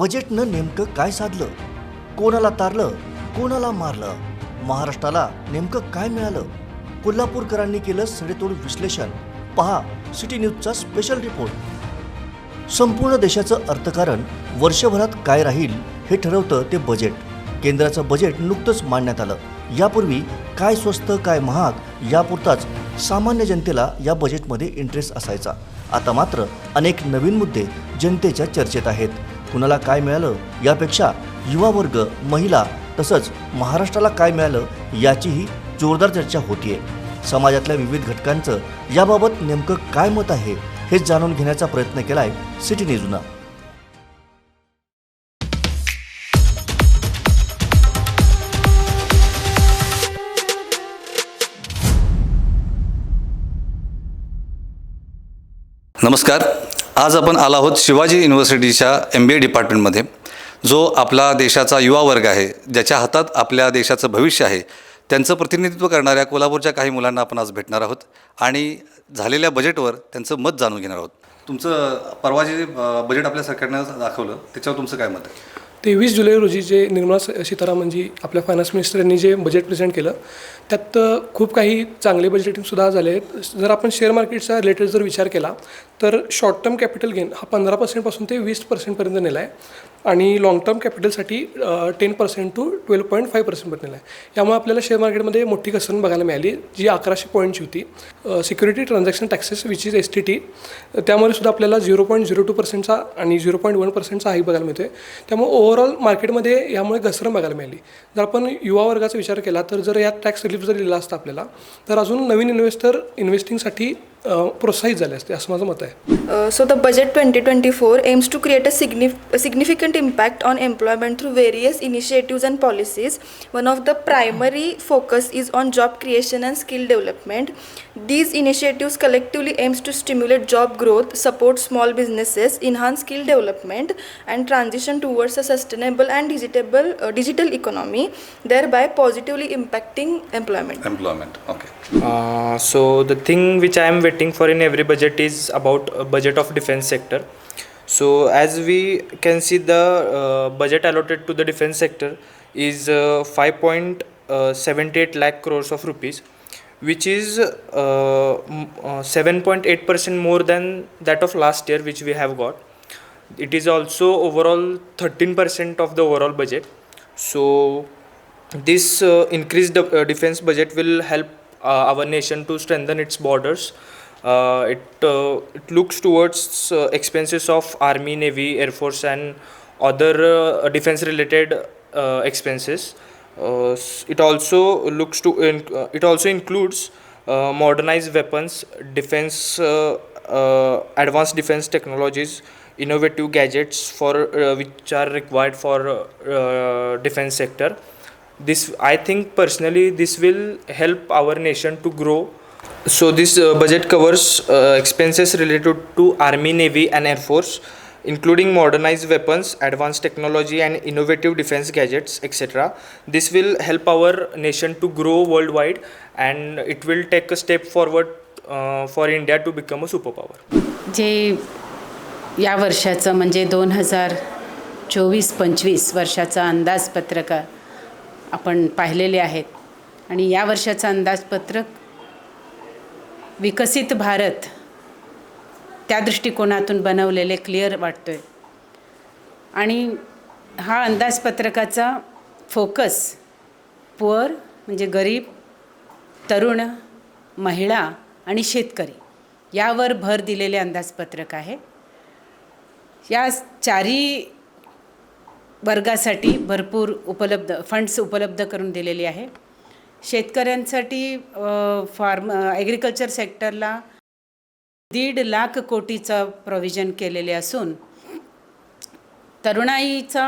बजेटनं नेमकं काय साधलं? कोणाला तारलं? कोणाला मारलं? महाराष्ट्राला नेमकं काय मिळालं? कोल्हापूरकरांनी केलं सडेतोड विश्लेषण. पहा सिटी न्यूजचा स्पेशल रिपोर्ट संपूर्ण देशाचं अर्थकारण वर्षभरात काय राहील हे ठरवतं ते बजेट केंद्राचं बजेट नुकतंच मांडण्यात आलं. यापूर्वी काय स्वस्त काय महाग यापुरताच सामान्य जनतेला या बजेटमध्ये इंटरेस्ट असायचा. आता मात्र अनेक नवीन मुद्दे जनतेच्या चर्चेत आहेत. कुणाला काय मिळालं यापेक्षा युवा वर्ग महिला तसंच महाराष्ट्राला काय मिळालं याचीही जोरदार चर्चा होतीये. समाजातल्या विविध घटकांचं याबाबत नेमकं काय मत आहे हे जाणून घेण्याचा प्रयत्न केलाय सिटी न्यूजनं. नमस्कार. आज आपण आलो आहोत शिवाजी युनिव्हर्सिटीच्या एम बी ए डिपार्टमेंटमध्ये जो आपला देशाचा युवा वर्ग आहे ज्याच्या हातात आपल्या देशाचं भविष्य आहे त्यांचं प्रतिनिधित्व करणाऱ्या कोल्हापूरच्या काही मुलांना आपण आज भेटणार आहोत आणि झालेल्या बजेटवर त्यांचं मत जाणून घेणार आहोत. तुमचं परवा जे बजेट आपल्या सरकारनं दाखवलं त्याच्यावर तुमचं काय मत आहे? तेवीस जुलै रोजी जे निर्मला सीतारामनजी आपल्या फायनान्स मिनिस्टर यांनी जे बजेट प्रेझेंट केलं त्यात खूप काही चांगले बजेटिंगसुद्धा झाले. आहेत जर आपण शेअर मार्केटचा रिलेटेड जर विचार केला तर शॉर्ट टर्म कॅपिटल गेन हा पंधरा पर्सेंटपासून ते वीस पर्सेंटपर्यंत नेला आहे आणि long term कॅपिटलसाठी ten percent to twelve point five पर्सेंटपर्यंत आहे. यामुळे आपल्याला शेअर मार्केटमध्ये मोठी घसरण बघायला मिळाली जी अकराशे पॉईंटची होती. Security transaction taxes which is S T T त्यामुळे सुद्धा आपल्याला झिरो पॉईंट झिरो टू पर्सेंटचा आणि झिरो पॉईंट वन पर्सेंटचा हाईक बघायला मिळतो आहे त्यामुळे ओव्हरऑल मार्केटमध्ये यामुळे घसरण बघायला मिळाली. जर आपण युवा वर्गाचा विचार केला तर जर यात टॅक्स रिलीफ जर दिला असता आपल्याला तर अजून नवीन इन्व्हेस्टर इन्व्हेस्टिंगसाठी प्रोत्साहित झाले असते असं माझं मत आहे. So the budget twenty twenty four aims to create a signi significant impact on employment through various initiatives and policies one of the primary focus is on job creation and skill development These initiatives collectively aims to stimulate job growth, support small businesses, enhance skill development and transition towards a sustainable and digital, uh, digital economy, thereby positively impacting employment. Employment, okay. Uh, so the thing which I am waiting for in every budget is about budget of defense sector. So as we can see the uh, budget allotted to the defense sector is uh, 5.78 uh, lakh crores of rupees which is uh, uh, 7.8 percent more than that of last year, which we have got. It is also overall 13 percent of the overall budget. So this uh, increased uh, defense budget will help uh, our nation to strengthen its borders. Uh, it, uh, it looks towards uh, expenses of army, navy, air force, and other uh, defense related uh, expenses. Uh, it also looks to uh, it also includes uh, modernized weapons, defense, advanced defense technologies, innovative gadgets for which are required for defense sector. This i think personally this will help our nation to grow. So this uh, budget covers uh, expenses related to army navy and air force including modernized weapons advanced technology and innovative defense gadgets etc this will help our nation to grow worldwide and it will take a step forward uh, for india to become a superpower जे या वर्षाचं म्हणजे दोन हजार चोवीस पंचवीस वर्षाचं अंदाजपत्रक आपण पाहिलेले आहेत आणि या वर्षाचं अंदाजपत्रक विकसित भारत त्या दृष्टिकोनातून बनवलेले क्लिअर वाटतो आहे आणि हा अंदाजपत्रकाचा फोकस पुअर म्हणजे गरीब तरुण महिला आणि शेतकरी यावर भर दिलेले अंदाजपत्रक आहे. या चारही वर्गासाठी भरपूर उपलब्ध फंड्स उपलब्ध करून दिलेली आहे. शेतकऱ्यांसाठी फार्म ॲग्रिकल्चर सेक्टरला दीड लाख कोटीचं प्रोव्हिजन केलेले असून तरुणाईचा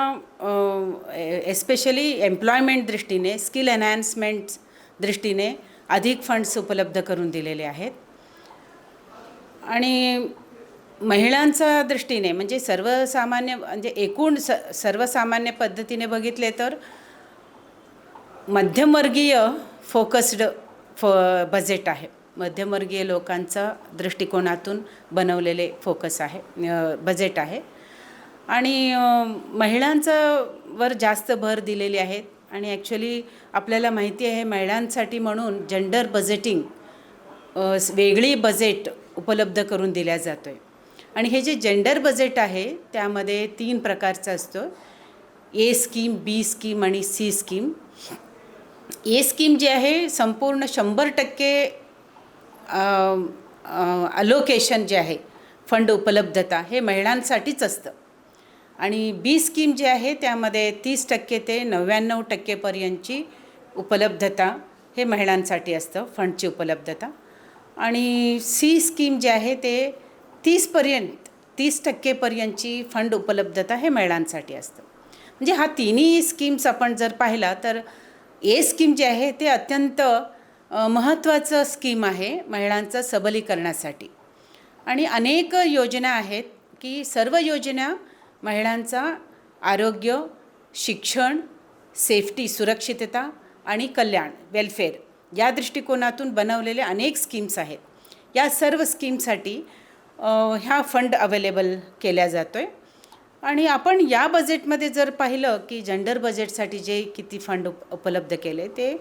एस्पेशली एम्प्लॉयमेंट दृष्टीने स्किल एनहॅन्समेंट दृष्टीने अधिक फंड्स उपलब्ध करून दिलेले आहेत. आणि महिलांच्या दृष्टीने म्हणजे सर्वसामान्य म्हणजे एकूण स सर्वसामान्य पद्धतीने बघितले तर मध्यमवर्गीय फोकस्ड फ बजेट आहे. मध्यमवर्गीय लोकांचा दृष्टिकोनातून बनवलेले फोकस आहे बजेट आहे. आणि महिलांचं वर जास्त भर दिलेली आहेत आणि ॲक्च्युली आपल्याला माहिती आहे महिलांसाठी म्हणून जेंडर बजेटिंग वेगळी बजेट उपलब्ध करून दिल्या जातो आहे आणि हे जे जेंडर बजेट आहे त्यामध्ये तीन प्रकारचं असतो. ए स्कीम बी स्कीम आणि सी स्कीम ए स्कीम जी आहे संपूर्ण शंभर टक्के अलोकेशन जे आहे फंड उपलब्धता हे महिलांसाठीच असतं. आणि बी स्कीम जी आहे त्यामध्ये तीस टक्के ते नव्याण्णव टक्केपर्यंतची उपलब्धता हे महिलांसाठी असतं फंडची उपलब्धता. आणि सी स्कीम जे आहे ते तीसपर्यंत तीस टक्केपर्यंतची फंड उपलब्धता हे महिलांसाठी असतं. म्हणजे हा तिन्ही स्कीम्स आपण जर पाहिला तर ए स्कीम जे आहे ते अत्यंत महत्त्वाचं स्कीम आहे महिलांचं सबलीकरणासाठी. आणि अनेक योजना आहेत की सर्व योजना महिलांचा आरोग्य शिक्षण सेफ्टी सुरक्षितता आणि कल्याण वेलफेअर या दृष्टिकोनातून बनवलेले अनेक स्कीम्स आहेत. या सर्व स्कीमसाठी ह्या फंड अवेलेबल केल्या जातो आहे आणि आपण या बजेटमध्ये जर पाहिलं की जेंडर बजेटसाठी जे किती फंड उप उपलब्ध केले ते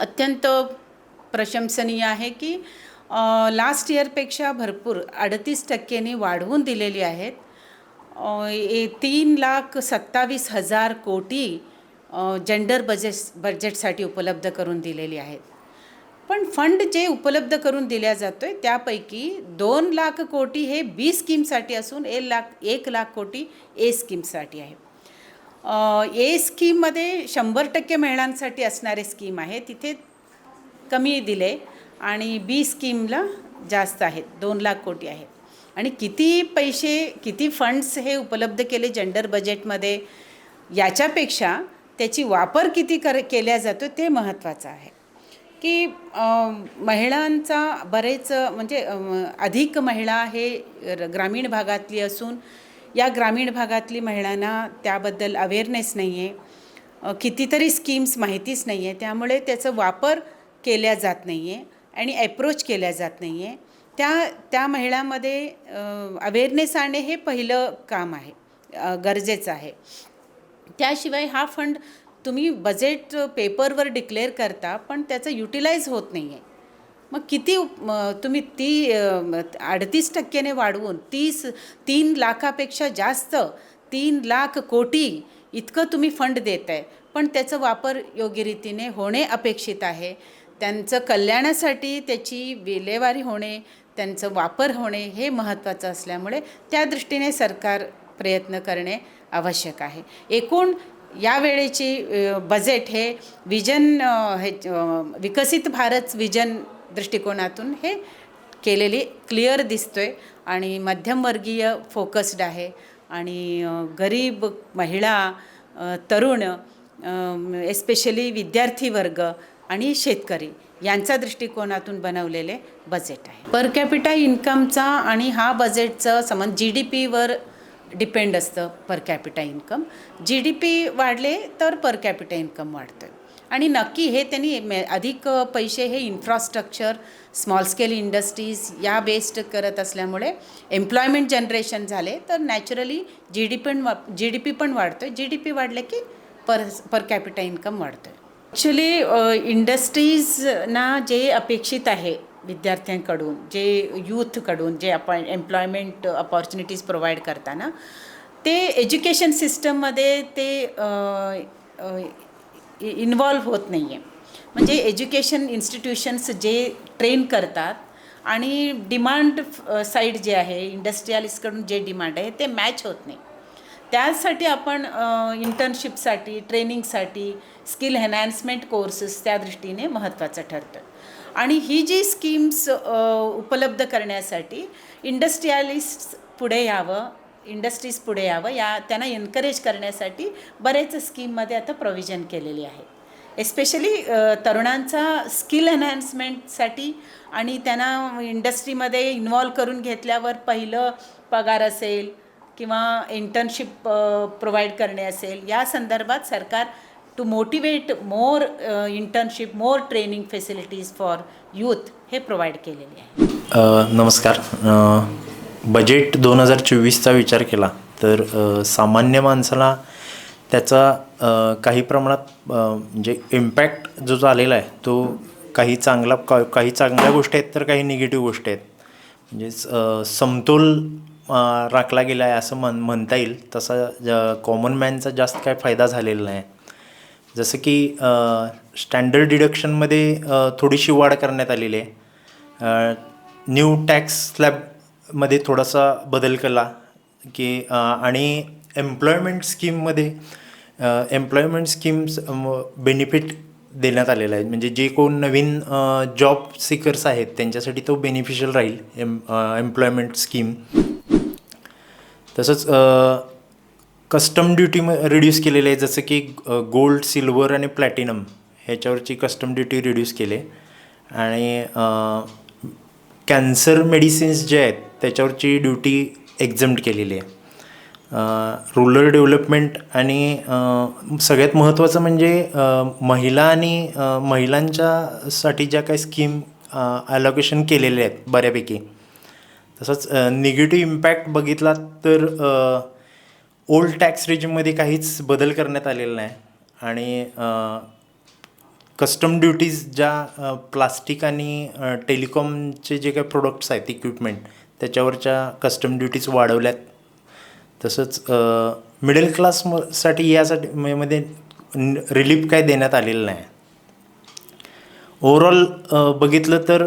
अत्यंत प्रशंसनीय आहे की लास्ट इयरपेक्षा भरपूर अडतीस टक्क्यांनी वाढवून दिलेली आहेत. ए तीन लाख सत्तावीस हजार कोटी जेंडर बजेट बजेटसाठी उपलब्ध करून दिलेली आहेत. पण फंड जे उपलब्ध करून दिल्या जातो आहे त्यापैकी दोन लाख कोटी हे बी स्कीमसाठी असून एक लाख एक लाख कोटी ए स्कीमसाठी आहे. ए स्कीममध्ये शंभर टक्के महिलांसाठी असणारे स्कीम आहे तिथे कमी दिले आणि बी स्कीमला जास्त आहेत. दोन लाख कोटी आहेत. आणि किती पैसे किती फंड्स हे उपलब्ध केले जेंडर बजेटमध्ये याच्यापेक्षा त्याची वापर किती कर केल्या जातो ते महत्त्वाचं आहे. की महिलांचा बरेच म्हणजे अधिक महिला हे र- ग्रामीण भागातली असून या ग्रामीण भागातली महिलांना त्याबद्दल अवेअरनेस नाही आहे कितीतरी स्कीम्स माहितीच नाही आहे त्यामुळे त्याचा वापर केल्या जात नाही आहे आणि ॲप्रोच केल्या जात नाही आहे त्या त्या महिलांमध्ये अवेअरनेस आणणे हे पहिलं काम आहे गरजेचं आहे. त्याशिवाय हा फंड तुम्ही बजेट पेपरवर डिक्लेअर करता पण त्याचं युटिलाइज होत नाही आहे मग किती तुम्ही ती अडतीस टक्क्याने वाढवून तीस तीन लाखापेक्षा जास्त तीन लाख कोटी इतकं तुम्ही फंड देत आहे पण त्याचा वापर योग्य रीतीने होणे अपेक्षित आहे. त्यांचं कल्याणासाठी त्याची विल्हेवारी होणे त्यांचं वापर होणे हे महत्त्वाचं असल्यामुळे त्या दृष्टीने सरकार प्रयत्न करणे आवश्यक आहे. एकूण यावेळेची बजेट हे विजन हे विकसित भारत विजन दृष्टिकोनातून हे केलेली क्लिअर दिसतो आहे आणि मध्यमवर्गीय फोकस्ड आहे. आणि गरीब महिला तरुण एस्पेशली विद्यार्थी वर्ग आणि शेतकरी यांचा दृष्टिकोनातून बनवलेले बजेट आहे. पर कॅपिटा इन्कमचा आणि हा बजेटचं संबंध जी डी पीवर डिपेंड असतं per capita income. G D P वाढले तर पर कॅपिटा इन्कम वाढतो आहे आणि नक्की हे त्यांनी अधिक पैसे हे इन्फ्रास्ट्रक्चर स्मॉल स्केल इंडस्ट्रीज या बेस्ड करत असल्यामुळे एम्प्लॉयमेंट जनरेशन झाले. तर नॅचरली जी डी पण वा जी डी पी पण वाढतो आहे जी डी पी वाढले की पर पर कॅपिटा इन्कम वाढतो आहे ॲक्च्युली इंडस्ट्रीजना जे अपेक्षित आहे विद्यार्थ्यांकडून जे यूथकडून जे आपण एम्प्लॉयमेंट अपॉर्च्युनिटीज प्रोव्हाइड करताना ते एज्युकेशन सिस्टममध्ये ते इन्वॉल्व होत नाही आहे म्हणजे एज्युकेशन इन्स्टिट्यूशन्स जे ट्रेन करतात आणि डिमांड साईड जे आहे इंडस्ट्रियलिस्टकडून जे डिमांड आहे ते मॅच होत नाही. त्यासाठी आपण इंटर्नशिपसाठी ट्रेनिंगसाठी स्किल एन्हान्समेंट कोर्सेस त्या दृष्टीने महत्त्वाचं ठरतं. आणि ही जी स्कीम्स उपलब्ध करण्यासाठी इंडस्ट्रियालिस्ट पुढे यावं इंडस्ट्रीज पुढे यावं. या त्यांना एनकरेज करण्यासाठी बरेच स्कीममध्ये आता प्रोव्हिजन केलेली आहे. एस्पेशली तरुणांचा स्किल एनहॅन्समेंटसाठी आणि त्यांना इंडस्ट्रीमध्ये इन्व्हॉल्व करून घेतल्यावर पहिलं पगार असेल किंवा इंटर्नशिप प्रोव्हाइड करणे असेल या संदर्भात सरकार to motivate more internship more training facilities for youth हे प्रोव्हाइड केलेले आहे. नमस्कार. बजेट दोन हजार चोवीसचा विचार केला तर सामान्य माणसाला त्याचा काही प्रमाणात म्हणजे इम्पॅक्ट जो झालेला आहे तो काही चांगला का काही चांगल्या गोष्टी आहेत तर काही निगेटिव्ह गोष्टी आहेत. म्हणजेच समतोल राखला गेला आहे असं म्हण म्हणता येईल. तसा कॉमन मॅनचा जास्त काय फायदा झालेला नाही. जसं की स्टँडर्ड डिडक्शनमध्ये थोडीशी वाढ करण्यात आलेली आहे. न्यू टॅक्स स्लॅब मध्ये थोडासा बदल केला की आणि एम्प्लॉयमेंट स्कीममध्ये एम्प्लॉयमेंट स्कीम्स बेनिफिट देण्यात आलेला आहे. म्हणजे जे कोण नवीन जॉब सिकर्स आहेत त्यांच्यासाठी तो बेनिफिशियल राहील एम एम्प्लॉयमेंट स्कीम तसंच कस्टम ड्युटी म रिड्यूस केलेली आहे. जसं की गोल्ड सिल्वर आणि प्लॅटिनम ह्याच्यावरची कस्टम ड्युटी रिड्यूस केले. आणि कॅन्सर मेडिसिन्स जे आहेत त्याच्यावरची ड्युटी एक्झम्ट केलेली आहे. रुरल डेव्हलपमेंट आणि सगळ्यात महत्त्वाचं म्हणजे महिला आणि महिलांच्यासाठी ज्या काही स्कीम ॲलोकेशन केलेल्या आहेत बऱ्यापैकी. तसंच निगेटिव्ह इम्पॅक्ट बघितला तर ओल्ड टॅक्स रेजिममध्ये काहीच बदल करण्यात आलेला नाही. आणि कस्टम ड्युटीज ज्या प्लास्टिक आणि टेलिकॉमचे जे काही प्रोडक्ट्स आहेत इक्विपमेंट त्याच्यावरच्या कस्टम ड्युटीज वाढवल्यात. तसंच मिडल क्लास म साठी यासाठी मध्ये रिलीफ काय देण्यात आलेलं नाही. ओव्हरऑल बघितलं तर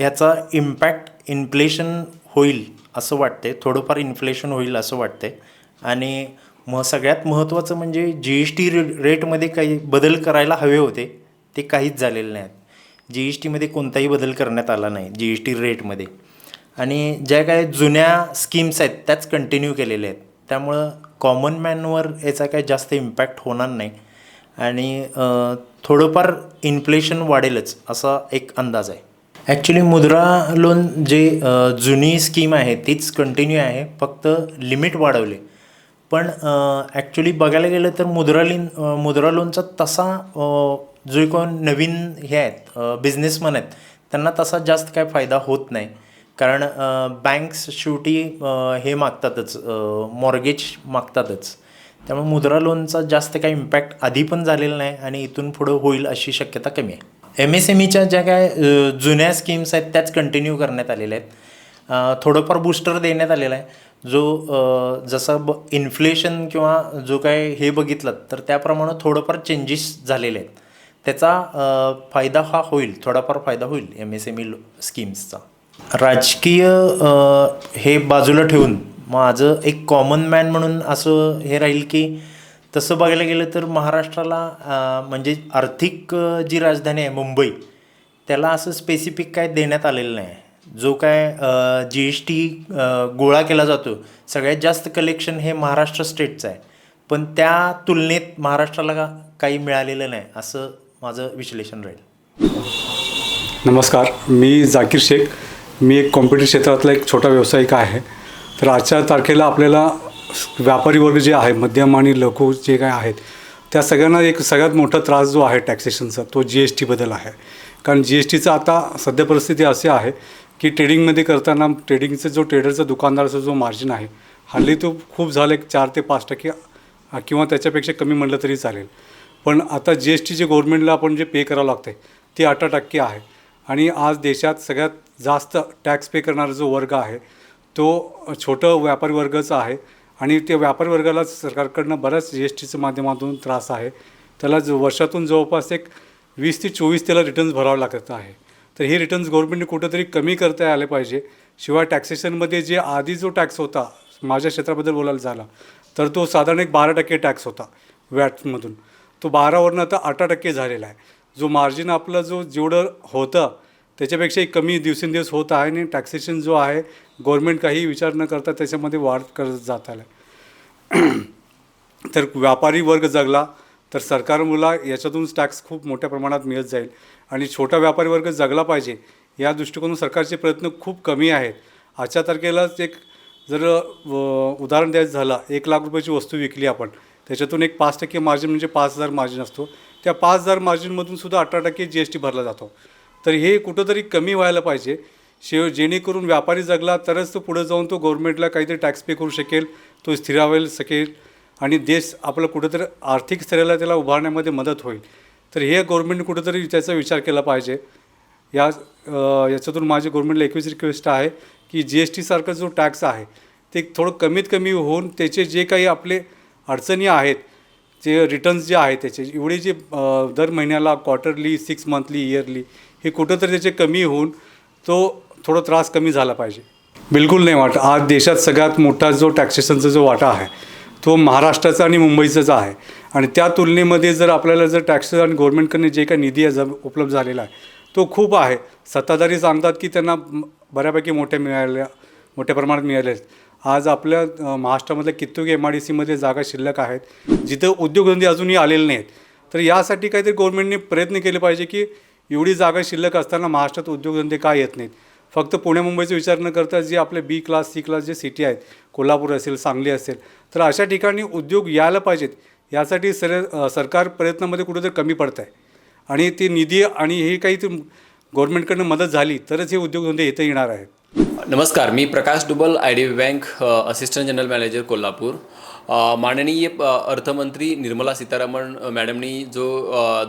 याचा इम्पॅक्ट इन्फ्लेशन होईल असं वाटते थोडंफार इन्फ्लेशन होईल असं वाटते आणि मग सगळ्यात महत्त्वाचं म्हणजे जी एस टी रे रेटमध्ये काही बदल करायला हवे होते ते काहीच झालेले नाहीत. जी एस टीमध्ये कोणताही बदल करण्यात आला नाही जी एस टी रेटमध्ये आणि ज्या काही जुन्या स्कीम्स आहेत त्याच कंटिन्यू केलेल्या आहेत. त्यामुळं कॉमन मॅनवर याचा काही जास्त इम्पॅक्ट होणार नाही. आणि थोडंफार इन्फ्लेशन वाढेलच असा एक अंदाज आहे. ॲक्च्युली मुद्रा लोन जे जुनी स्कीम आहे तीच कंटिन्यू आहे फक्त लिमिट वाढवले. पण ॲक्च्युली बघायला गेलं तर मुद्रा लिन मुद्रा लोनचा तसा जो जे कोण नवीन हे आहेत बिझनेसमन आहेत त्यांना तसा जास्त काय फायदा होत नाही. कारण बँक्स शेवटी हे मागतातच मॉर्गेज मागतातच. त्यामुळे मुद्रा लोनचा जास्त काही इम्पॅक्ट आधी पण झालेला नाही आणि इथून पुढं होईल अशी शक्यता कमी आहे. एम एस एम ईच्या ज्या काय जुन्या स्कीम्स आहेत त्याच कंटिन्यू करण्यात आलेल्या आहेत. थोडंफार बूस्टर देण्यात आलेला आहे. जो जसं ब इन्फ्लेशन किंवा जो काय हे बघितलं तर त्याप्रमाणे थोडंफार चेंजेस झालेले आहेत. त्याचा फायदा हा होईल थोडाफार फायदा होईल एम एस एम ई स्कीम्सचा राजकीय हे बाजूला ठेवून माझं एक कॉमन मॅन म्हणून असं हे राहील की तसं बघायला गेलं तर महाराष्ट्राला म्हणजे आर्थिक जी राजधानी आहे मुंबई त्याला असं स्पेसिफिक काय देण्यात आलेलं नाही. जो काय जी एस टी गोळा केला जातो सगळ्यात जास्त कलेक्शन हे महाराष्ट्र स्टेटचं आहे. पण त्या तुलनेत महाराष्ट्राला का- काही मिळालेलं नाही असं माझं विश्लेषण राहील. नमस्कार मी जाकीर शेख. मी एक कॉम्प्युटर क्षेत्रातला एक छोटा व्यावसायिक आहे. तर आजच्या तारखेला आपल्याला व्यापारी वर्ग जे आहे मध्यम आणि लघु जे काय आहेत त्या सगळ्यांना एक सगळ्यात मोठा त्रास जो आहे टॅक्सेशनचा तो जी एस टीबद्दल आहे. कारण जी एस टीचा आता सध्या परिस्थिती अशी आहे की ट्रेडिंगमध्ये करताना ट्रेडिंगचं जो ट्रेडरचा दुकानदाराचा जो मार्जिन आहे हल्ली तो खूप झालं एक चार ते पाच टक्के किंवा त्याच्यापेक्षा कमी म्हटलं तरी चालेल. पण आता जी एस टी जे गव्हर्नमेंटला आपण जे पे करावं लागते ते अठरा टक्के आहे. आणि आज देशात सगळ्यात जास्त टॅक्स पे करणारा जो वर्ग आहे तो छोटं व्यापारी वर्गाचा आहे आणि त्या व्यापारी वर्गाला सरकारकडनं बऱ्याच जी एस टीच्या माध्यमातून त्रास आहे. त्याला जो वर्षातून जवळपास एक वीस ते चोवीस त्याला रिटर्न्स भरावं लागत आहे. तर हे रिटर्न्स गव्हर्नमेंटने कुठंतरी कमी करता आले पाहिजे. शिवाय टॅक्सेशनमध्ये जे आधी जो टॅक्स होता माझ्या क्षेत्राबद्दल बोलायला झाला तर तो साधारण एक बारा टक्के टॅक्स होता वॅटमधून तो बारावरनं आता अठरा टक्के झालेला आहे. जो मार्जिन आपलं जो जेवढं होतं त्याच्यापेक्षाही कमी दिवसेंदिवस होत आहे आणि टॅक्सेशन जो आहे गव्हर्मेंट काही विचार न करता त्याच्यामध्ये वाढ करत जात आला तर व्यापारी वर्ग जगला तर सरकार मुला याच्यातून टॅक्स खूप मोठ्या प्रमाणात मिळत जाईल. आणि छोटा व्यापारी वर्ग जगला पाहिजे या दृष्टिकोनातून सरकारचे प्रयत्न खूप कमी आहेत. आजच्या तारखेलाच एक जर व, उदाहरण द्यायचं झालं एक लाख रुपयाची वस्तू विकली आपण त्याच्यातून एक पाच टक्के मार्जिन म्हणजे पाच हजार मार्जिन असतो. त्या पाच हजार मार्जिनमधून सुद्धा अठरा टक्के जी एस टी भरला जातो. तर हे कुठंतरी कमी व्हायला पाहिजे. शिव जेणेकरून व्यापारी जगला तरच तो पुढे जाऊन तो गव्हर्मेंटला काहीतरी टॅक्स पे करू शकेल तो स्थिरावेल शकेल आणि देश आपलं कुठंतरी आर्थिक स्थैर्याला त्याला उभारण्यामध्ये मदत होईल. तर हे गव्हर्मेंट कुठंतरी त्याचा विचार केला पाहिजे. या याच्यातून माझी गव्हर्मेंटला एकवीस रिक्वेस्ट आहे की जी एस टीसारखा जो टॅक्स आहे ते थोडं कमीत कमी होऊन त्याचे जे काही आपले अडचणी आहेत जे रिटर्न्स जे आहेत त्याचे एवढे जे दर महिन्याला क्वार्टरली सिक्स मंथली इयरली हे कुठंतरी त्याचे कमी होऊन तो थोडा त्रास कमी झाला पाहिजे. बिलकुल नाही वाटत. आज देशात सगळ्यात मोठा जो टॅक्सेशनचा जो वाटा आहे तो महाराष्ट्राचा आणि मुंबईचाच आहे. आणि त्या तुलनेमध्ये जर आपल्याला जर टॅक्सेस आणि गव्हर्नमेंटकडनं जे काही निधी आहे उपलब्ध झालेला आहे तो खूप आहे. सत्ताधारी सांगतात की त्यांना बऱ्यापैकी मोठ्या मिळाल्या मोठ्या प्रमाणात मिळाले आहेत. आज आपल्या महाराष्ट्रामधल्या कित्येक एम आय डी सीमध्ये जागा शिल्लक आहेत. जिथं उद्योगधंदे अजूनही आलेले नाहीत. तर यासाठी काहीतरी गव्हर्नमेंटने प्रयत्न केले पाहिजे की एवढी जागा शिल्लक असताना महाराष्ट्रात उद्योगधंदे का येत नाहीत? फक्त पुणे मुंबईचा विचार न करता जे आपले बी क्लास सी क्लास जे सिटी आहेत कोल्हापूर असेल सांगली असेल तर अशा ठिकाणी उद्योग यायला पाहिजेत. यासाठी सर सरकार प्रयत्नामध्ये कुठेतरी कमी पडत आहे आणि ते निधी आणि हे काही ते गव्हर्नमेंटकडनं मदत झाली तरच हे उद्योगधंदे इथं येणार आहेत. नमस्कार मी Prakash Dubal I D bank assistant general manager Kolhapur. माननीय अर्थमंत्री निर्मला सीतारामन मॅडमनी जो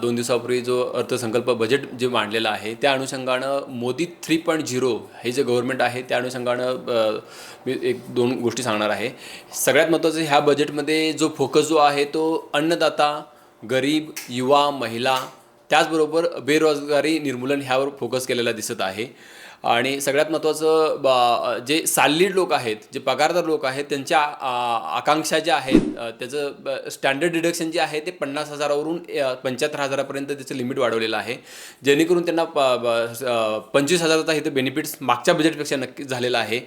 दोन दिवसापूर्वी जो अर्थसंकल्प बजेट जे मांडलेलं आहे त्या अनुषंगानं मोदी थ्री पॉईंट झिरो हे जे गव्हर्नमेंट आहे त्या अनुषंगानं मी एक दोन गोष्टी सांगणार आहे. सगळ्यात महत्त्वाचं ह्या बजेटमध्ये जो फोकस जो आहे तो अन्नदाता गरीब युवा महिला त्याचबरोबर बेरोजगारी निर्मूलन ह्यावर फोकस केलेला दिसत आहे. आणि सगळ्यात महत्त्वाचं जे सालीड लोक आहेत जे पगारदार लोक आहेत त्यांच्या आकांक्षा ज्या आहेत त्याचं स्टँडर्ड डिडक्शन जे आहे ते पन्नास हजारावरून पंच्याहत्तर हजारापर्यंत त्याचं लिमिट वाढवलेलं आहे. जेणेकरून त्यांना प पंचवीस हजाराचा इथं बेनिफिट्स मागच्या बजेटपेक्षा नक्कीच झालेला आहे.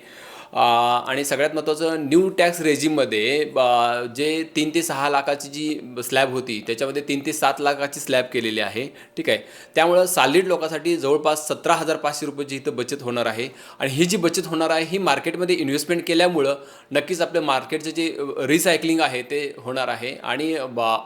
आणि सगळ्यात महत्त्वाचं न्यू टॅक्स रेजिममध्ये ब- जे तीन ते सहा लाखाची जी स्लॅब होती त्याच्यामध्ये तीन ते सात लाखाची स्लॅब केलेली आहे. ठीक आहे? त्यामुळं सालिड लोकांसाठी जवळपास सतरा हजार पाचशे रुपयाची इथं बचत होणार आहे. आणि ही जी बचत होणार आहे ही मार्केटमध्ये इन्व्हेस्टमेंट केल्यामुळं नक्कीच आपल्या मार्केटचं जे रिसायकलिंग आहे ते होणार आहे. आणि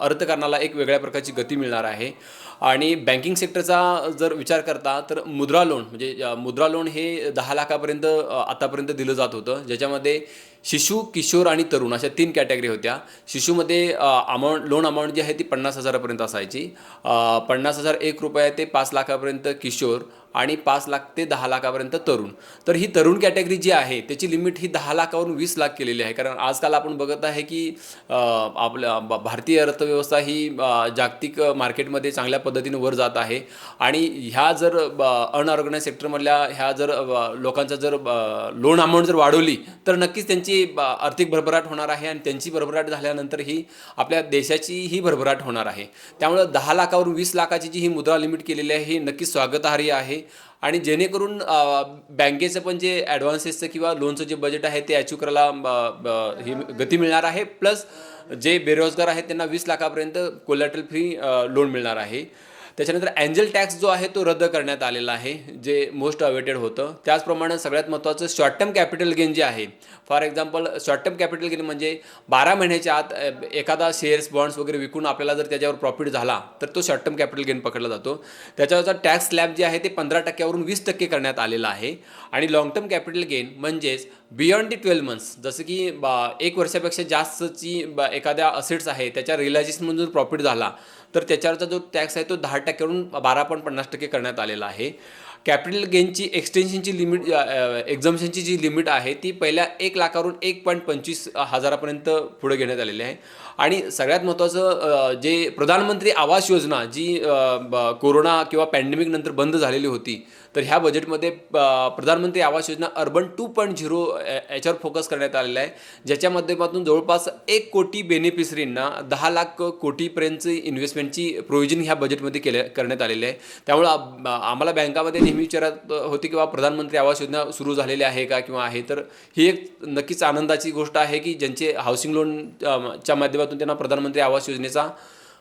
अर्थकारणाला एक वेगळ्या प्रकारची गती मिळणार आहे. आणि बँकिंग सेक्टरचा जर विचार करता तर मुद्रा लोन म्हणजे मुद्रा लोन हे दहा लाखापर्यंत आतापर्यंत दिलं जात होतं. ज्याच्यामध्ये शिशू किशोर आणि तरुण अशा तीन कॅटेगरी होत्या. शिशूमध्ये अमाऊंट लोन अमाऊंट जी आहे ती पन्नास हजारापर्यंत असायची. पन्नास हजार एक रुपये ते पाच लाखापर्यंत किशोर आणि पाच लाख ते दहा लाखापर्यंत तरुण. तर ही तरुण कॅटेगरी जी आहे त्याची लिमिट ही दहा लाखावरून वीस लाख केलेली आहे. कारण आजकाल आपण बघत आहे की आपल्या भारतीय अर्थव्यवस्था ही जागतिक मार्केटमध्ये चांगल्या पद्धतीने वर जात आहे. आणि ह्या जर अनऑर्गनाईज सेक्टरमधल्या ह्या जर लोकांचा जर लोन अमाऊंट जर वाढवली तर नक्कीच त्यांची ब- आर्थिक भरभराट होणार आहे. आणि त्यांची भरभराट झाल्यानंतर ही आपल्या देशाची ही भरभराट होणार आहे. त्यामुळं दहा लाखावरून वीस लाखाची जी ही मुद्रा लिमिट केलेली आहे ही नक्कीच स्वागतार्ह आहे. आणि जेणेकरून बँकेचं पण जे ॲडव्हान्सेसचं किंवा लोनचं जे बजेट आहे ते अचीव करायला ही गती मिळणार आहे. प्लस जे बेरोजगार आहेत त्यांना वीस लाखापर्यंत कोलॅटल फ्री लोन मिळणार आहे. त्याच्यानंतर अँजल टॅक्स जो आहे तो रद्द करण्यात आलेला आहे जे मोस्ट अवेटेड होतं. त्याचप्रमाणे सगळ्यात महत्त्वाचं शॉर्ट टर्म कॅपिटल गेन जे आहे for example short term capital gain म्हणजे बारा महिन्याच्या आत एखादा शेअर्स बॉन्ड्स वगैरे विकून आपल्याला जर त्याच्यावर प्रॉफिट झाला तर तो शॉर्ट टर्म कॅपिटल गेन पकडला जातो. त्याच्यावरचा टॅक्स स्लॅब जे आहे ते पंधरा टक्क्यावरून वीस टक्के करण्यात आलेलं आहे. आणि लॉंग टर्म कॅपिटल गेन म्हणजेच बियॉन्ड दी ट्वेल्व मंथ्स जसं की बा एक वर्षापेक्षा जास्तची बा एखाद्या असेट्स आहे त्याच्या रिलायझेशनमधून जर प्रॉफिट झाला तर त्याच्यावरचा जो टॅक्स आहे तो दहा टक्क्यावरून बारा पॉईंट पन्नास टक्के करण्यात आलेला आहे. कॅपिटल गेनची एक्सटेन्शनची लिमिट एक्झम्शनची जी लिमिट आहे ती पहिल्या एक लाखावरून एक पॉईंट पंचवीस हजारापर्यंत पुढे घेण्यात आलेली आहे. आणि सगळ्यात महत्त्वाचं जे प्रधानमंत्री आवास योजना जी ब- कोरोना किंवा पॅन्डेमिक नंतर बंद झालेली होती तर ह्या बजेटमध्ये प्रधानमंत्री आवास योजना अर्बन टू पॉईंट झिरो याच्यावर फोकस करण्यात आलेला आहे. ज्याच्या माध्यमातून जवळपास एक कोटी बेनिफिशरींना दहा लाख कोटीपर्यंतची इन्व्हेस्टमेंटची प्रोव्हिजन ह्या बजेटमध्ये केले करण्यात आलेले आहे. त्यामुळं आम्हाला बँकामध्ये नेहमी विचारत होती किंवा प्रधानमंत्री आवास योजना सुरू झालेली आहे का किंवा आहे? तर ही एक नक्कीच आनंदाची गोष्ट आहे की ज्यांचे हाऊसिंग लोन च्या माध्यमातून त्यांना प्रधानमंत्री आवास योजनेचा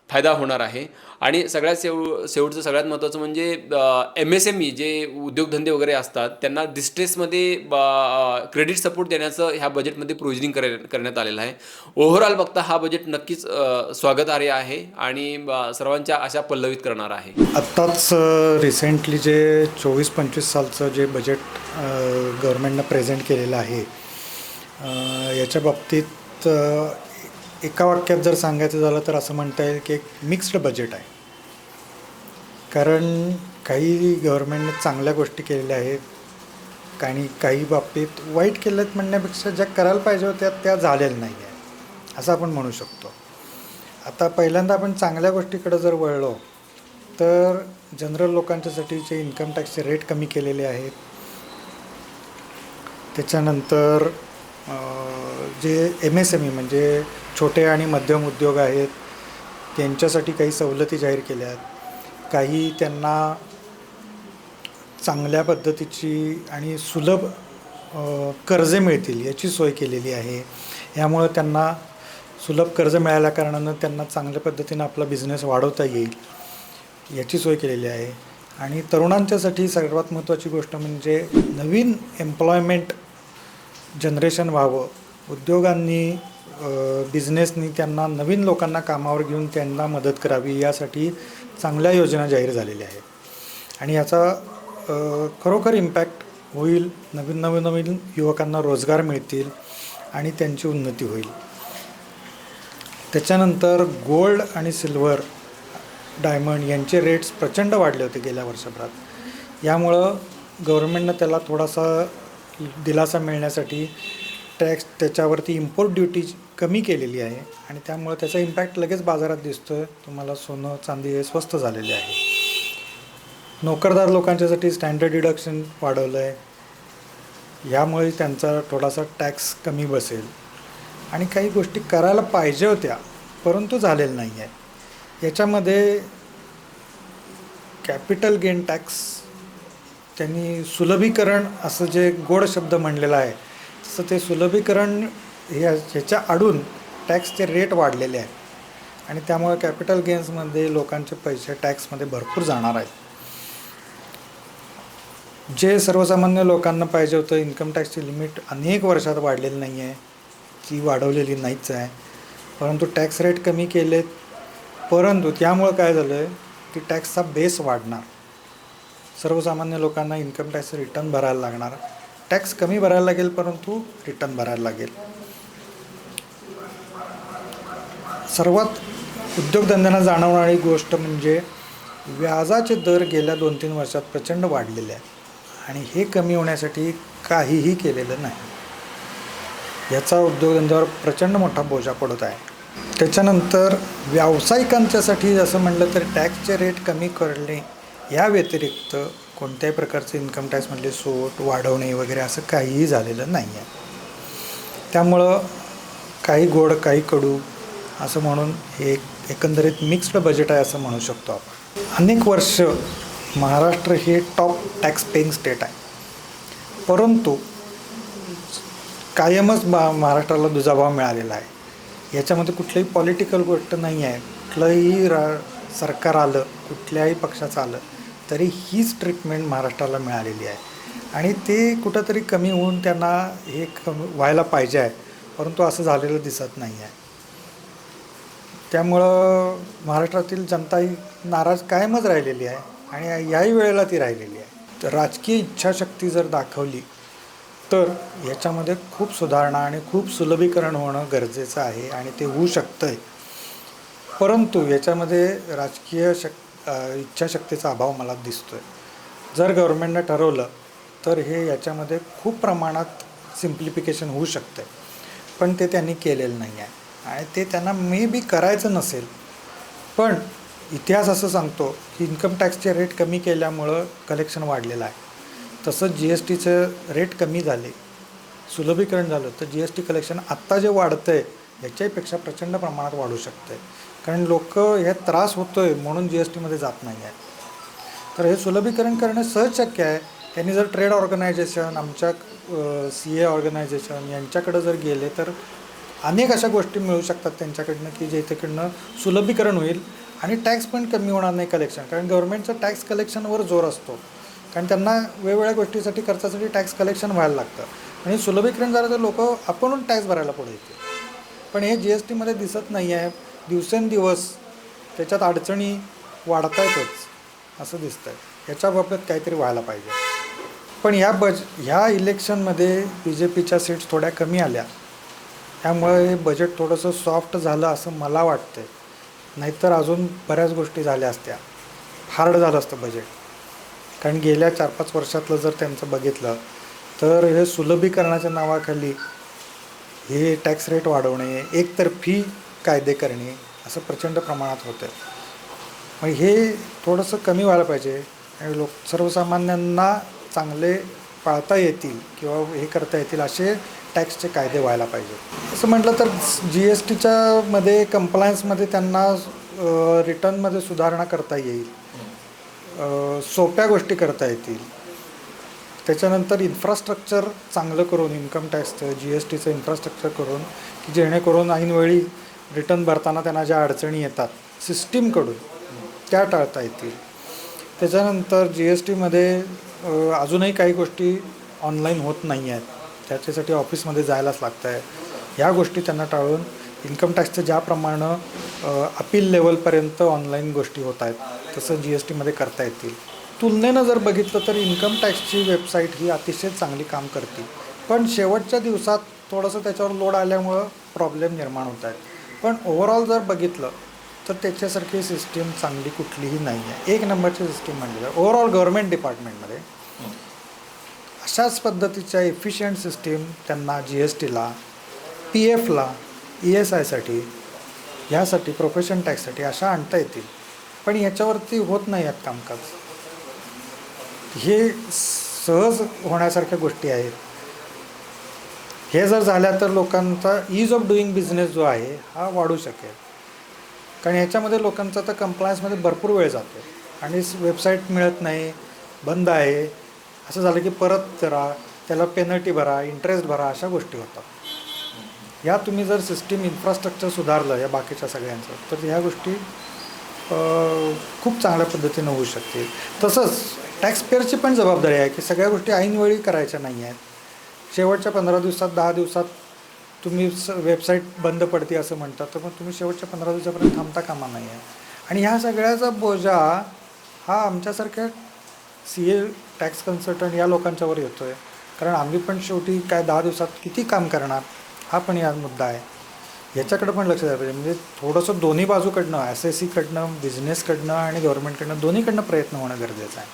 फायदा होणार आहे. आणि सगळ्यात शेव शेवटचं सगळ्यात महत्त्वाचं म्हणजे एम एस एम ई जे उद्योगधंदे वगैरे असतात त्यांना डिस्ट्रेसमध्ये क्रेडिट सपोर्ट देण्याचं ह्या बजेटमध्ये प्रोविजनिंग कर करण्यात आलेलं आहे. ओव्हरऑल बघता हा बजेट नक्कीच स्वागतार्ह आहे आणि सर्वांच्या आशा पल्लवित करणार आहे. आत्ताच रिसेंटली जे चोवीस पंचवीस सालचं जे बजेट गव्हर्मेंटनं प्रेझेंट केलेलं आहे याच्या बाबतीत एका वाक्यात जर सांगायचं झालं तर असं म्हणता येईल की एक मिक्स्ड बजेट आहे. कारण काही गव्हर्मेंटने चांगल्या गोष्टी केलेल्या आहेत आणि काही बाबतीत वाईट केल्यात म्हणण्यापेक्षा ज्या करायला पाहिजे होत्या त्या झालेल्या नाही आहे असं आपण म्हणू शकतो. आता पहिल्यांदा आपण चांगल्या गोष्टीकडे जर वळलो तर जनरल लोकांच्यासाठीचे इन्कम टॅक्सचे रेट कमी केलेले आहेत. त्याच्यानंतर जे एम एस एम ई म्हणजे छोटे आणि मध्यम उद्योग आहेत त्यांच्यासाठी काही सवलती जाहीर केल्या आहेत. काही त्यांना चांगल्या पद्धतीची आणि सुलभ कर्जे मिळतील याची सोय केलेली आहे. यामुळं त्यांना सुलभ कर्ज मिळाल्या कारणानं त्यांना चांगल्या पद्धतीनं आपला बिझनेस वाढवता येईल याची सोय केलेली आहे. आणि तरुणांच्यासाठी सर्वात महत्त्वाची गोष्ट म्हणजे नवीन एम्प्लॉयमेंट जनरेशन व्हावं. उद्योगांनी बिझनेसनी त्यांना नवीन लोकांना कामावर घेऊन त्यांना मदत करावी यासाठी चांगल्या योजना जाहीर झालेल्या आहेत. आणि याचा खरोखर इम्पॅक्ट होईल नवीन नवीन नवीन युवकांना रोजगार मिळतील आणि त्यांची उन्नती होईल. त्याच्यानंतर गोल्ड आणि सिल्वर डायमंड यांचे रेट्स प्रचंड वाढले होते गेल्या वर्षभरात. यामुळं गव्हर्मेंटनं त्याला थोडासा दिलासा मिळण्यासाठी टॅक्स त्याच्यावरती इम्पोर्ट ड्युटी कमी केलेली आहे आणि त्यामुळं त्याचा इम्पॅक्ट लगेच बाजारात दिसतो आहे तुम्हाला सोनं चांदी हे स्वस्त झालेले आहे. नोकरदार लोकांच्यासाठी स्टँडर्ड डिडक्शन वाढवलं आहे यामुळे त्यांचा थोडासा टॅक्स कमी बसेल. आणि काही गोष्टी करायला पाहिजे होत्या परंतु झालेल्या नाही आहे याच्यामध्ये कॅपिटल गेन टॅक्स त्यांनी सुलभीकरण असं जे गोड शब्द म्हणलेला आहे तसं ते सुलभीकरण ह्या ह्याच्या आडून टॅक्सचे रेट वाढलेले आहेत. आणि त्यामुळे कॅपिटल गेन्समध्ये लोकांचे पैसे टॅक्समध्ये भरपूर जाणार आहेत. जे सर्वसामान्य लोकांना पाहिजे होतं इन्कम टॅक्सची लिमिट अनेक वर्षात वाढलेली नाही आहे. ती वाढवलेली नाहीच आहे. परंतु टॅक्स रेट कमी केलेत. परंतु त्यामुळं काय झालं आहे की टॅक्सचा बेस वाढणार. सर्वसामान्य लोकांना इन्कम टॅक्स रिटर्न भरायला लागणार. टॅक्स कमी भरायला लागेल परंतु रिटर्न भरायला लागेल. सर्वात उद्योगधंद्यांना जाणवणारी गोष्ट म्हणजे व्याजाचे दर गेल्या दोन तीन वर्षात प्रचंड वाढलेले आहेत आणि हे कमी होण्यासाठी काहीही केलेलं नाही. याचा उद्योगधंद्यावर प्रचंड मोठा बोजा पडत आहे. त्याच्यानंतर व्यावसायिकांच्यासाठी असं म्हणलं तर टॅक्सचे रेट कमी करणे या व्यतिरिक्त कोणत्याही प्रकारचे इन्कम टॅक्समधले सूट वाढवणे वगैरे असं काहीही झालेलं नाही आहे त्यामुळं काही गोड काही कडू असं म्हणून हे एक एकंदरीत मिक्स्ड बजेट आहे असं म्हणू शकतो आपण. अनेक वर्ष महाराष्ट्र हे टॉप टॅक्स पेईंग स्टेट आहे. परंतु कायमच बा महाराष्ट्राला दुजाभाव मिळालेला आहे. याच्यामध्ये कुठलीही पॉलिटिकल गोष्ट नाही आहे कुठलंही रा सरकार आलं कुठल्याही पक्षाचं आलं तरी हीच ट्रीटमेंट महाराष्ट्राला मिळालेली आहे. आणि ते कुठंतरी कमी होऊन त्यांना हे कमी व्हायला पाहिजे आहे परंतु असं झालेलं दिसत नाही आहे. त्यामुळं महाराष्ट्रातील जनता ही नाराज कायमच राहिलेली आहे आणि याही वेळेला ती राहिलेली आहे. तर राजकीय इच्छाशक्ती जर दाखवली तर याच्यामध्ये खूप सुधारणा आणि खूप सुलभीकरण होणं गरजेचं आहे आणि ते होऊ शकतं आहे परंतु याच्यामध्ये राजकीय शक्ती इच्छाशक्तीचा अभाव मला दिसतो आहे जर गव्हर्नमेंटनं ठरवलं तर हे याच्यामध्ये खूप प्रमाणात सिम्प्लिफिकेशन होऊ शकतं पण ते त्यांनी केलेलं नाही आहे आणि ते त्यांना मे बी करायचं नसेल पण इतिहास असं सांगतो की इन्कम टॅक्सचे रेट कमी केल्यामुळं कलेक्शन वाढलेलं आहे. तसंच जी एस टीचं रेट कमी झाले सुलभीकरण झालं तर जी एस टी कलेक्शन आत्ता जे वाढतं आहे याच्याहीपेक्षा प्रचंड प्रमाणात वाढू शकतं आहे कारण लोक हे त्रास होतो आहे म्हणून जी एस टीमध्ये जात नाही आहे तर हे सुलभीकरण करणे सहज शक्य आहे. त्यांनी जर ट्रेड ऑर्गनायझेशन आमच्या सी ए ऑर्गनायझेशन यांच्याकडे जर गेले तर अनेक अशा गोष्टी मिळू शकतात त्यांच्याकडनं की जे जेथेकडनं सुलभीकरण होईल आणि टॅक्स पण कमी होणार नाही कलेक्शन कारण गव्हर्नमेंटचं टॅक्स कलेक्शनवर जोर असतो. कारण त्यांना वेगवेगळ्या गोष्टीसाठी खर्चासाठी टॅक्स कलेक्शन व्हायला लागतं. आणि सुलभीकरण झालं तर लोक आपण टॅक्स भरायला पुढे येते पण हे जी एस टीमध्ये दिसत नाही आहे दिवसेंदिवस त्याच्यात अडचणी वाढतायतच असं दिसतंय. याच्या बाबतीत काहीतरी व्हायला पाहिजे. पण ह्या बज ह्या इलेक्शनमध्ये बी जे पीच्या सीट्स थोड्या कमी आल्या. त्यामुळे हे बजेट थोडंसं सॉफ्ट झालं असं मला वाटतं नाहीतर अजून बऱ्याच गोष्टी झाल्या असत्या. हार्ड झालं असतं बजेट. कारण गेल्या चार पाच वर्षातलं जर त्यांचं बघितलं तर हे सुलभीकरणाच्या नावाखाली हे टॅक्स रेट वाढवणे एकतर्फी कायदे करणे असं प्रचंड प्रमाणात होतं मग हे थोडंसं कमी व्हायला पाहिजे आणि लोक सर्वसामान्यांना चांगले पाळता येतील किंवा हे करता येतील असे टॅक्सचे कायदे व्हायला पाहिजे. असं म्हटलं तर जी एस टीच्या मध्ये कंप्लायन्समध्ये त्यांना रिटर्नमध्ये सुधारणा करता येईल. सोप्या गोष्टी करता येतील. त्याच्यानंतर इन्फ्रास्ट्रक्चर चांगलं करून इन्कम टॅक्सचं जी एस टीचं इन्फ्रास्ट्रक्चर करून की जेणेकरून ऐनवेळी रिटर्न भरताना त्यांना ज्या अडचणी येतात सिस्टीमकडून त्या टाळता येतील. त्याच्यानंतर जी एस टीमध्ये अजूनही काही गोष्टी ऑनलाईन होत नाही आहेत. त्याच्यासाठी ऑफिसमध्ये जायलाच लागतं आहे ह्या गोष्टी त्यांना टाळून इन्कम टॅक्सचं ज्याप्रमाणे अपील लेवलपर्यंत ऑनलाईन गोष्टी होत आहेत तसं जी एस टीमध्ये करता येतील. तुलनेनं जर बघितलं तर इन्कम टॅक्सची वेबसाईट ही अतिशय चांगली काम करते. पण शेवटच्या दिवसात थोडंसं त्याच्यावर लोड आल्यामुळं प्रॉब्लेम निर्माण होत आहेत. पण ओव्हरऑल जर बघितलं तर त्याच्यासारखी सिस्टीम चांगली कुठलीही नाही आहे एक नंबरची सिस्टीम म्हणजे ओव्हरऑल गव्हर्मेंट डिपार्टमेंटमध्ये अशाच पद्धतीच्या एफिशियंट सिस्टीम त्यांना जी एस टीला पी एफला ई एस आयसाठी ह्यासाठी प्रोफेशन टॅक्ससाठी अशा आणता येतील. पण याच्यावरती होत नाही आहेत कामकाज. हे सहज होण्यासारख्या गोष्टी आहेत. हे जर झाल्या तर लोकांचा ईज ऑफ डुईंग बिझनेस जो आहे हा वाढू शकेल. कारण ह्याच्यामध्ये लोकांचा तर कंप्लायन्समध्ये भरपूर वेळ जातो. आणि वेबसाईट मिळत नाही बंद आहे. असं झालं की परत करा त्याला पेनल्टी भरा इंटरेस्ट भरा अशा गोष्टी होतात. या तुम्ही जर सिस्टीम इन्फ्रास्ट्रक्चर सुधारलं या बाकीच्या सगळ्यांचं तर ह्या गोष्टी खूप चांगल्या पद्धतीनं होऊ शकतील. तसंच टॅक्सपेअरची पण जबाबदारी आहे की सगळ्या गोष्टी ऐनवेळी करायच्या नाही आहेत. शेवटच्या पंधरा दिवसात दहा दिवसात तुम्ही स वेबसाईट बंद पडते असं म्हणतात. तर मग तुम्ही शेवटच्या पंधरा दिवसापर्यंत थांबता कामा नाही आहे आणि ह्या सगळ्याचा बोजा हा आमच्यासारख्या सी ए टॅक्स कन्सल्टंट या लोकांच्यावर येतो आहे कारण आम्ही पण शेवटी काय दहा दिवसात किती काम करणार हा पण या मुद्दा आहे. याच्याकडं पण लक्ष द्यायला पाहिजे. म्हणजे थोडंसं दोन्ही बाजूकडनं एस एस सीकडनं बिझनेसकडनं आणि गव्हर्नमेंटकडनं दोन्हीकडनं प्रयत्न होणं गरजेचं आहे.